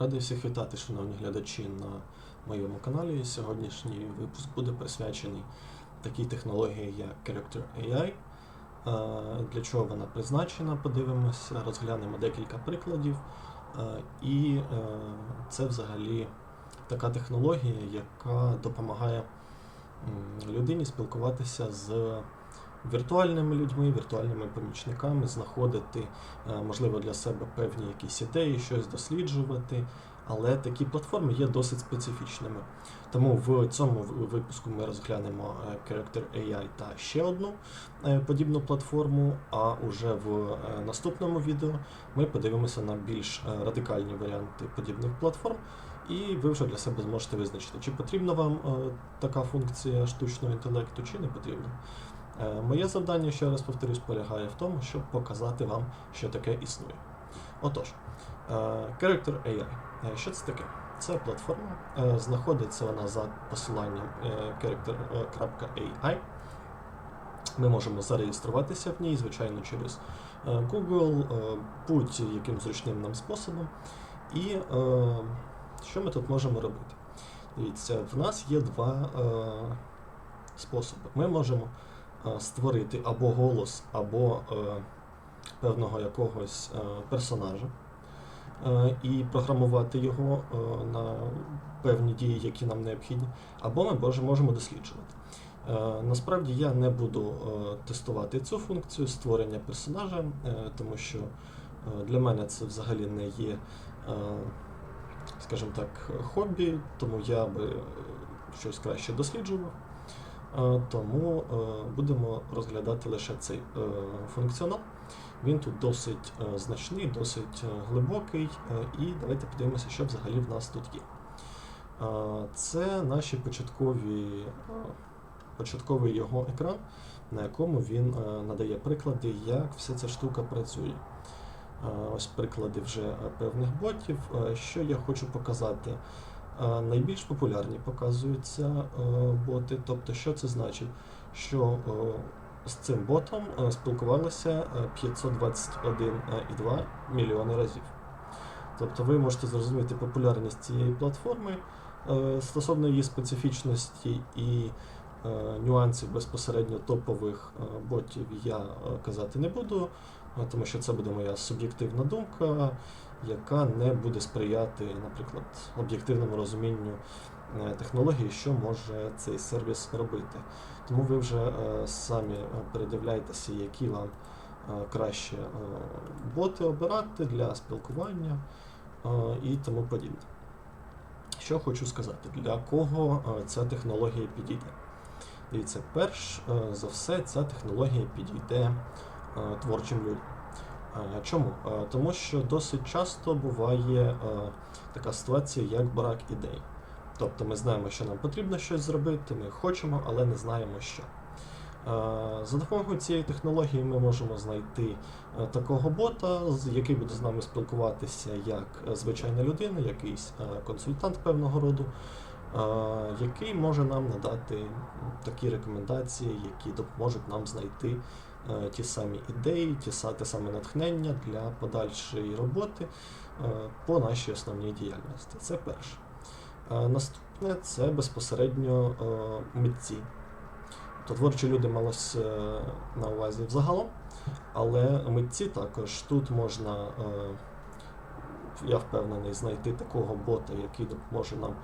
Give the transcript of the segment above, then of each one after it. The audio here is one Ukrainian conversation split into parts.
Радий всіх вітати, шановні глядачі, на моєму каналі. Сьогоднішній випуск буде присвячений такій технології, як Character AI. Е, Для чого вона призначена, подивимося, розглянемо декілька прикладів. Е, І е, це взагалі така технологія, яка допомагає людині спілкуватися з віртуальними людьми, віртуальними помічниками, знаходити, е, можливо, для себе певні якісь ідеї, щось досліджувати. Але такі платформи є досить специфічними. Тому в цьому випуску ми розглянемо е, Character AI та ще одну е, подібну платформу. А уже в наступному відео ми подивимося на більш радикальні варіанти подібних платформ, і ви вже для себе зможете визначити, чи потрібна вам така функція штучного інтелекту, чи не потрібна. Е, Моє завдання, ще раз повторюсь, полягає в тому, щоб показати вам, що таке існує. Отож, е, Character AI. Е, Що це таке? Це платформа, знаходиться вона за посиланням character.ai. Ми можемо зареєструватися в ній, звичайно, через Google, будь-яким зручним нам способом. І що ми тут можемо робити? Дивіться, в нас є два способи. Ми можемо створити або голос, або е, певного якогось е, персонажа е, і програмувати його е, на певні дії, які нам необхідні, або ми можемо досліджувати. Е, Насправді я не буду е, тестувати цю функцію створення персонажа, е, тому що е, для мене це взагалі не є, е, скажімо так, хобі, тому я би е, щось краще досліджував. Е, Тому е, будемо розглядати лише цей е, функціонал. Він тут досить значний, досить глибокий, і давайте подивимося, що взагалі в нас тут є. Це наші початкові, початковий його екран, на якому він надає приклади, як вся ця штука працює. Ось приклади вже певних ботів. Що я хочу показати? Найбільш популярні показуються е, боти. Тобто, що це значить? Що е, з цим ботом е, спілкувалися е, 521,2 мільйони разів. Тобто ви можете зрозуміти популярність цієї платформи стосовно її специфічності і нюансів безпосередньо топових ботів я казати не буду, тому що це буде моя суб'єктивна думка, яка не буде сприяти, наприклад, об'єктивному розумінню е, технології, що може цей сервіс робити. Тому ви вже е, самі передивляєтеся, які вам е, краще боти обирати для спілкування і тому подібне. Що хочу сказати, для кого ця технологія підійде? Дивіться, перш за все, ця технологія підійде творчим людям. Е, Чому? Е, Тому що досить часто буває е, така ситуація, як брак ідей. Тобто ми знаємо, що нам потрібно щось зробити, ми хочемо, але не знаємо що. За допомогою цієї технології ми можемо знайти такого бота, який буде з нами спілкуватися як звичайна людина, якийсь консультант певного роду, який може нам надати такі рекомендації, які допоможуть нам знайти ті самі ідеї, ті те саме натхнення для подальшої роботи е, по нашій основній діяльності. Це перше. Е, Наступне це безпосередньо е, митці. То творчі люди малось е, на увазі взагалом, але митці також тут можна, е, я впевнений, знайти такого бота, який допоможе нам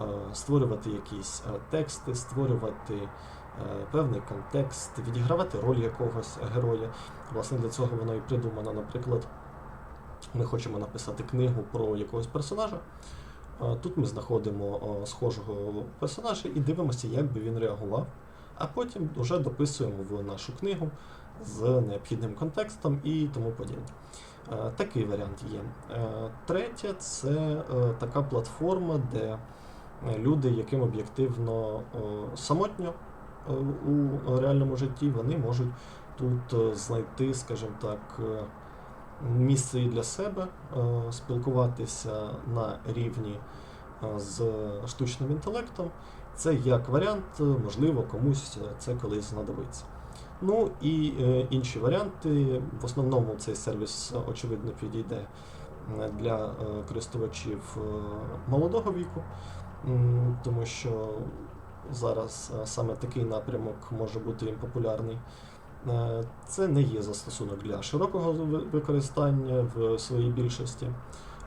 е, створювати якісь е, тексти, створювати е, певний контекст, відігравати роль якогось героя. Власне, для цього воно і придумано. Наприклад, ми хочемо написати книгу про якогось персонажа. Е, Тут ми знаходимо е, схожого персонажа і дивимося, як би він реагував, а потім вже дописуємо в нашу книгу з необхідним контекстом і тому подібне. Е, Такий варіант є. Е, Третє це е, така платформа, де е, люди, яким об'єктивно е, самотньо е, у реальному житті, вони можуть тут е, знайти, скажімо так, е, місце і для себе, е, спілкуватися на рівні е, з штучним інтелектом. Це як варіант, е, можливо, комусь е, це колись знадобиться. Ну і е, інші варіанти. В основному цей сервіс, е, очевидно, підійде е, для е, користувачів е, молодого віку, тому що зараз е, саме такий напрямок може бути їм популярний. Е, Це не є застосунок для широкого використання в своїй більшості.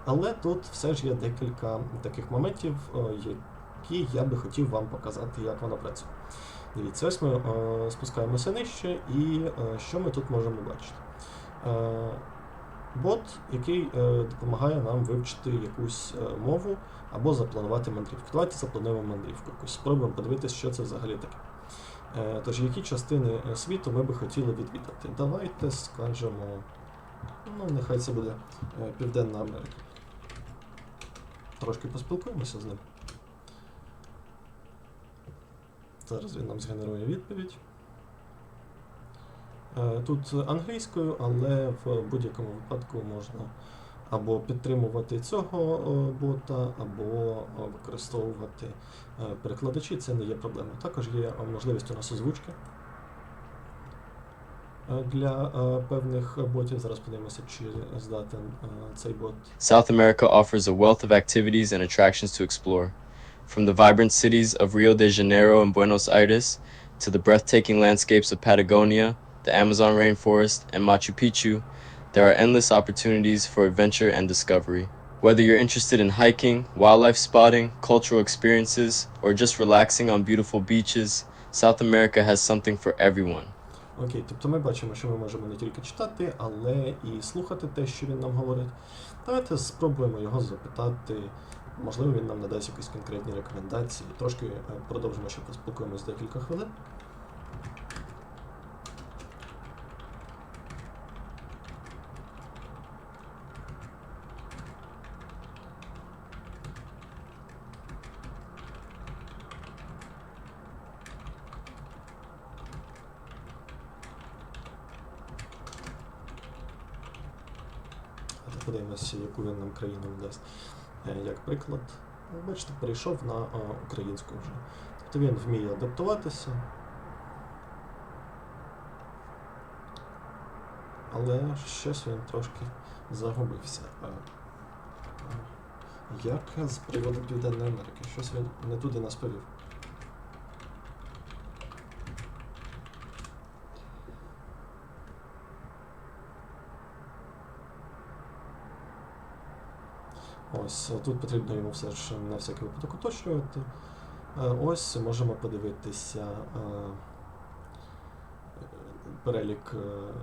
Але тут все ж є декілька таких моментів, е, які я би хотів вам показати, як воно працює. Дивіться, ось ми спускаємося нижче, і що ми тут можемо бачити? Бот, який е, допомагає нам вивчити якусь е, мову або запланувати мандрівку. Давайте заплануємо мандрівку. Якусь спробуємо подивитися, що це взагалі таке. Е, Тож, які частини е, світу ми би хотіли відвідати? Давайте скажемо, ну, нехай це буде е, Південна Америка. Трошки поспілкуємося з ним. Зараз він нам згенерує відповідь. Е, Тут англійською, але в будь-якому випадку можна або підтримувати цього е, бота, або е, використовувати перекладачі, це не є проблемою. Також є можливість у нас озвучки для певних ботів. Зараз подивимося, чи здатен цей бот. South America offers a wealth of activities and attractions to explore. From the vibrant cities of Rio de Janeiro and Buenos Aires to the breathtaking landscapes of Patagonia, the Amazon rainforest, and Machu Picchu, there are endless opportunities for adventure and discovery. Whether you're interested in hiking, wildlife spotting, cultural experiences, or just relaxing on beautiful beaches, South America has something for everyone. Окей, тобто ми бачимо, що ми можемо не тільки читати, але і слухати те, що він нам говорить. Давайте спробуємо його запитати. Можливо, він нам надасть якісь конкретні рекомендації. Трошки е, продовжимо, ще поспілкуємось декілька хвилин. Країну дасть. Е, Як приклад, Ну, бачите, перейшов на українську вже. Тобто він вміє адаптуватися. Але щось він трошки загубився. Як з приводу Південної Америки? Щось він не туди нас повів. Ось тут потрібно йому все ж на всякий випадок уточнювати. Е, Ось можемо подивитися е, перелік е,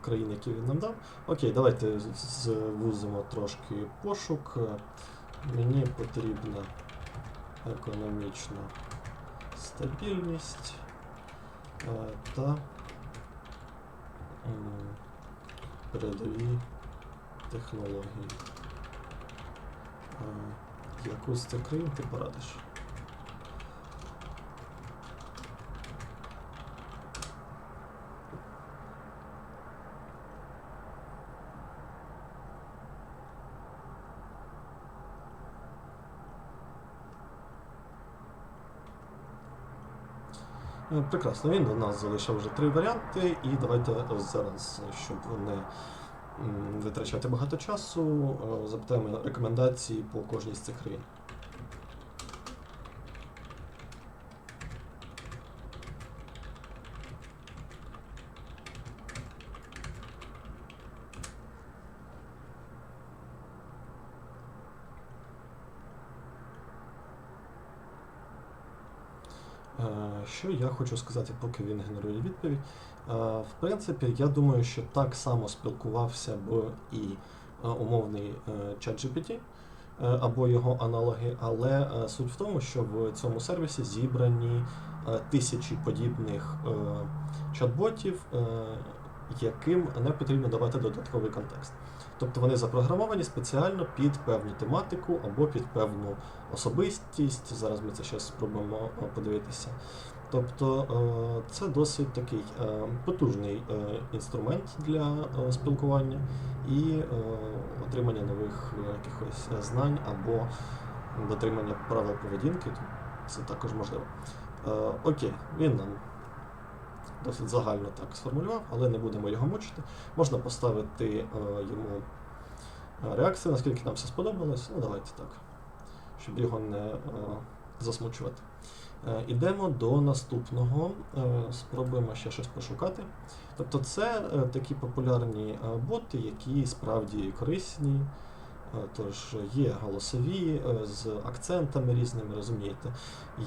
країн, які він нам дав. Окей, давайте звузимо трошки пошук. Мені потрібна економічна стабільність та передові технології. Е, Яку з цих країн ти порадиш? Е, Прекрасно, він у нас залишив вже три варіанти, і давайте зараз, щоб не витрачати багато часу, е, запитаємо рекомендації по кожній з цих країн. Е, Що я хочу сказати, поки він генерує відповідь. Е, В принципі, я думаю, що так само спілкувався б і е, умовний ChatGPT е, або його аналоги, але суть в тому, що в цьому сервісі зібрані тисячі подібних чат-ботів, яким не потрібно давати додатковий контекст. Тобто вони запрограмовані спеціально під певну тематику або під певну особистість. Зараз ми це ще спробуємо подивитися. Тобто е, це досить такий е, потужний е, інструмент для спілкування і отримання нових якихось знань або дотримання правил поведінки. Це також можливо. Окей, він нам досить загально так сформулював, але не будемо його мучити. Можна поставити йому реакція, наскільки нам все сподобалось. Ну, давайте так, щоб його не засмучувати. Е, Ідемо до наступного. Е, Спробуємо ще щось пошукати. Тобто, це е, такі популярні боти, які справді корисні. Тож є голосові з акцентами різними, розумієте.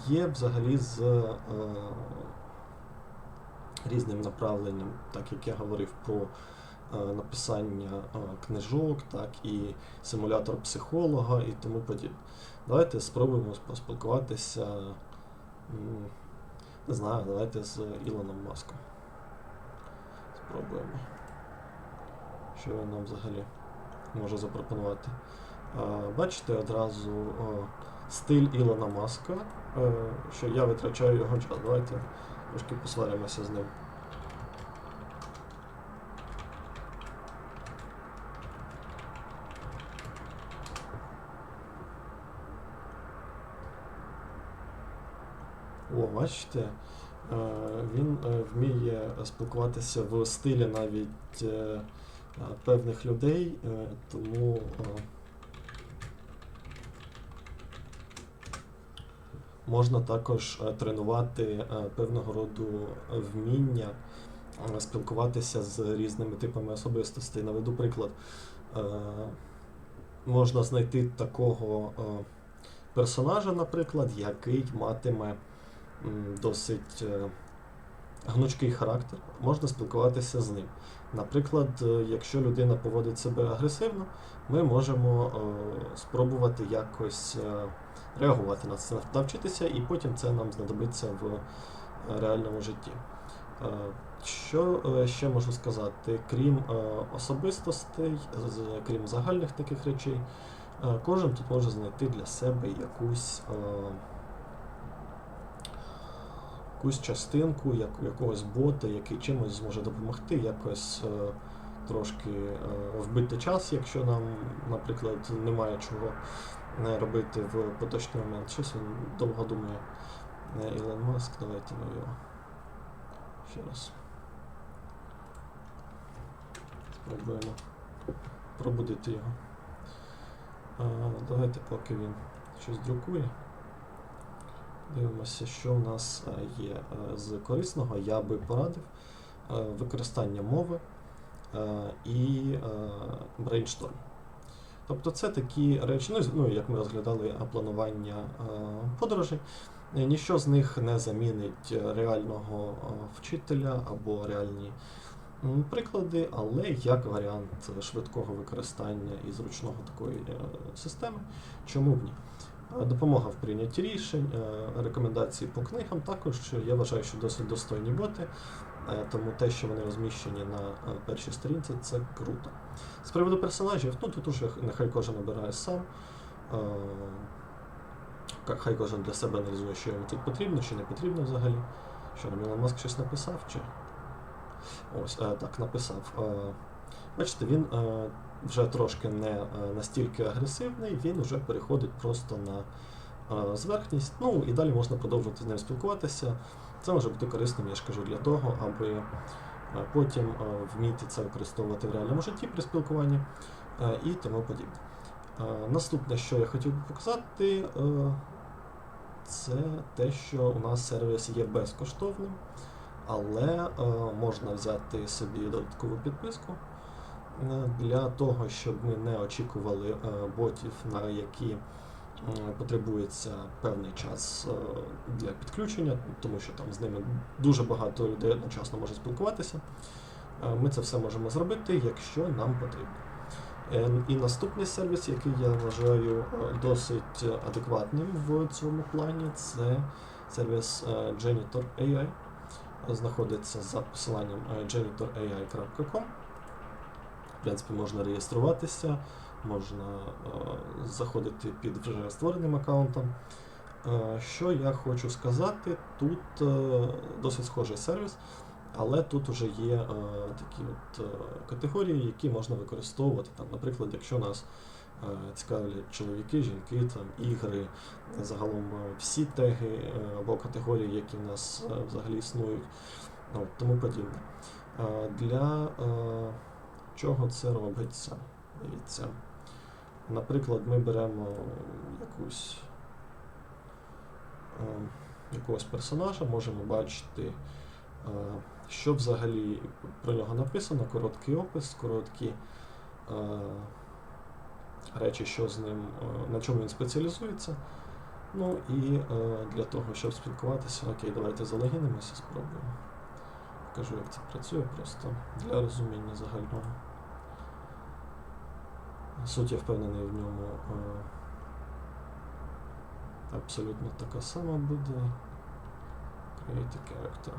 Є взагалі з різним направленням, так як я говорив про написання книжок, так і симулятор психолога і тому подібне. Давайте спробуємо поспілкуватися. Не знаю, давайте з Ілоном Маском. Спробуємо. Що він нам взагалі може запропонувати. Бачите одразу стиль Ілона Маска, е, що я витрачаю його час. Давайте трошки посваримося з ним. О, бачите, е, він е, вміє спілкуватися в стилі навіть е, певних людей, тому можна також тренувати певного роду вміння спілкуватися з різними типами особистостей. Наведу приклад. Можна знайти такого персонажа, наприклад, який матиме досить е, гнучкий характер, можна спілкуватися з ним. Наприклад, е, якщо людина поводить себе агресивно, ми можемо е, спробувати якось реагувати на це, навчитися, і потім це нам знадобиться в реальному житті. Що ще можу сказати? Крім особистостей, крім загальних таких речей, кожен тут може знайти для себе якусь. Якусь частинку, як, якогось бота, який чимось зможе допомогти, якось е, трошки е, вбити час, якщо нам, наприклад, немає чого е, робити в поточний момент. Щось він довго думає. Е, Ілон Маск, давайте ми його ще раз. Спробуємо пробудити його. Е, давайте поки він щось друкує. Дивимося, що в нас е, є е, з корисного. Я би порадив е, використання мови і брейншторм. Тобто це такі речі, ну, ну як ми розглядали планування подорожей, ніщо з них не замінить реального вчителя або реальні приклади, але як варіант швидкого використання і зручного такої системи, чому б ні? Е, Допомога в прийнятті рішень, е, рекомендації по книгам також я вважаю, що досить достойні боти, е, тому те, що вони розміщені на першій сторінці, це круто. З приводу персонажів, ну тут уже нехай кожен обирає сам. Хай кожен для себе аналізує, що йому тут потрібно, чи не потрібно взагалі. Що нам Ілон Маск щось написав, чи. Ось, так, написав. Бачите, він вже трошки не е, настільки агресивний, він вже переходить просто на е, зверхність. Ну і далі можна продовжувати з ним спілкуватися. Це може бути корисним, я ж кажу, для того, аби е, потім вміти це використовувати в реальному житті при спілкуванні і тому подібне. Наступне, що я хотів би показати, це те, що у нас сервіс є безкоштовним, але можна взяти собі додаткову підписку для того, щоб ми не очікували е, ботів, на які потребується певний час е, для підключення, тому що там з ними дуже багато людей одночасно може спілкуватися. Е, Ми це все можемо зробити, якщо нам потрібно. Е, І наступний сервіс, який я вважаю е, досить адекватним в цьому плані, це сервіс е, Janitor AI. Знаходиться за посиланням е, janitorai.com. В принципі, можна реєструватися, можна е, заходити під вже створеним аккаунтом. Е, Що я хочу сказати, тут е, досить схожий сервіс, але тут вже є такі от категорії, які можна використовувати. Там, наприклад, якщо нас цікавлять чоловіки, жінки, там, ігри, загалом всі теги або категорії, які в нас взагалі існують, ну, тому подібне. Для чого це робиться? Дивіться. Наприклад, ми беремо якусь, е, якогось персонажа, можемо бачити, е, що взагалі про нього написано, короткий опис, короткі е, речі, що з ним, на чому він спеціалізується. Ну і для того, щоб спілкуватися, окей, давайте залогінимося, спробуємо. Покажу, як це працює просто для розуміння загального. Суть я впевнений в ньому е, абсолютно така сама буде. Create a character.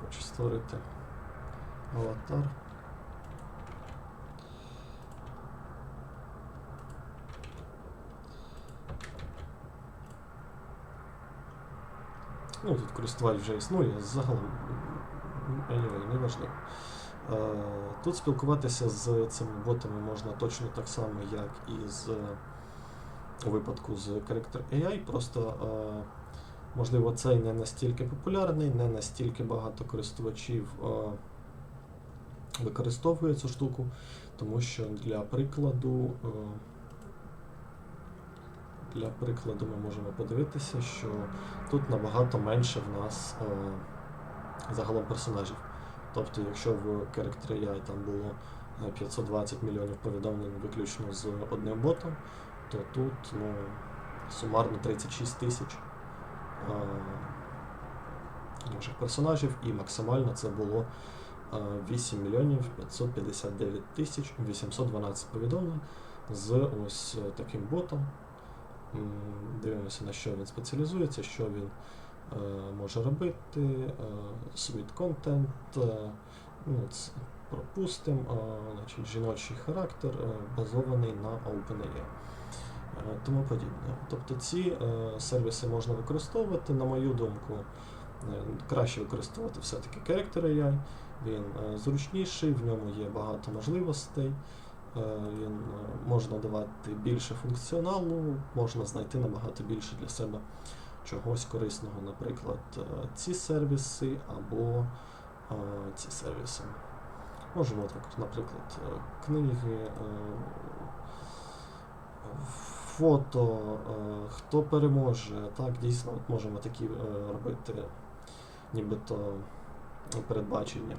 Хочу створити аватар. Ну, тут користувач вже існує, загалом anyway, не важливо. Е, Тут спілкуватися з цими ботами можна точно так само, як і з у випадку з Character AI. Просто можливо цей не настільки популярний, не настільки багато користувачів використовує цю штуку, тому що для прикладу. Для прикладу ми можемо подивитися, що тут набагато менше в нас загалом персонажів. Тобто, якщо в Character AI там було е, 520 мільйонів повідомлень виключно з одним ботом, то тут ну, сумарно 36 тисяч е, інших персонажів, і максимально це було е, 8 мільйонів 559 тисяч 812 повідомлень з ось е, таким ботом. Дивимося, на що він спеціалізується, що він е, може робити, е, світ контент, е, ну, ц- пропустимо, е, значить, жіночий характер е, базований на OpenAI. е, Тому подібне. Тобто ці е, сервіси можна використовувати, на мою думку, е, краще використовувати все-таки Character AI. Він е, зручніший, в ньому є багато можливостей. Е, Він е, можна давати більше функціоналу, можна знайти набагато більше для себе чогось корисного, наприклад, е, ці сервіси або е, ці сервіси. Можемо так, наприклад, е, книги, фото, хто переможе. Так, дійсно, от можемо такі робити нібито передбачення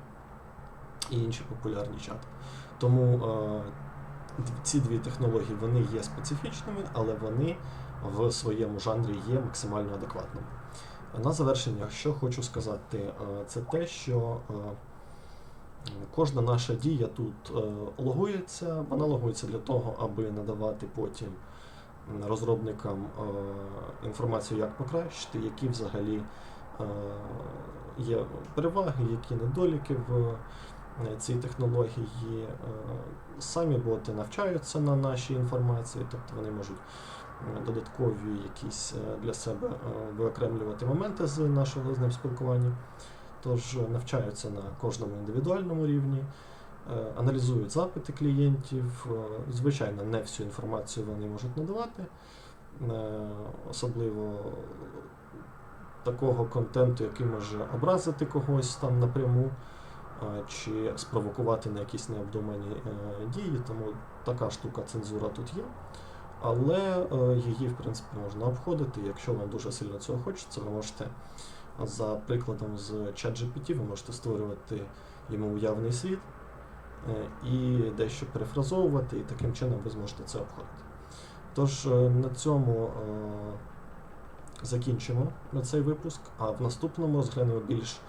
і інші популярні чати. Тому ці дві технології вони є специфічними, але вони в своєму жанрі є максимально адекватними. На завершення, що хочу сказати, е, це те, що е, кожна наша дія тут е, логується, вона логується для того, аби надавати потім розробникам інформацію, як покращити, які взагалі є переваги, які недоліки в е, цій технології. Е, Самі боти навчаються на нашій інформації, тобто вони можуть е, додаткові якісь для себе виокремлювати моменти з нашого з ним спілкування. Тож навчаються на кожному індивідуальному рівні, аналізують запити клієнтів. Звичайно, не всю інформацію вони можуть надавати, особливо такого контенту, який може образити когось там напряму чи спровокувати на якісь необдумані е, дії. Тому така штука цензура тут є. Але е, її, в принципі, можна обходити. Якщо вам дуже сильно цього хочеться, ви можете за прикладом з ChatGPT, ви можете створювати йому уявний світ е, і дещо перефразовувати, і таким чином ви зможете це обходити. Тож на цьому закінчимо цей випуск, а в наступному розглянемо більш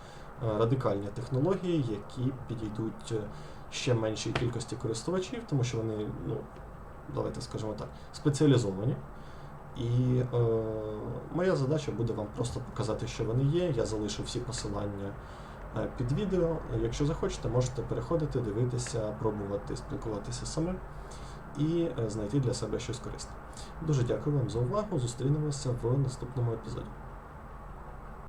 радикальні технології, які підійдуть е, ще меншій кількості користувачів, тому що вони, ну, давайте скажемо так, спеціалізовані. І е, моя задача буде вам просто показати, що вони є. Я залишу всі посилання е, під відео. Якщо захочете, можете переходити, дивитися, пробувати спілкуватися самим і е, знайти для себе щось корисне. Дуже дякую вам за увагу. Зустрінемося в наступному епізоді.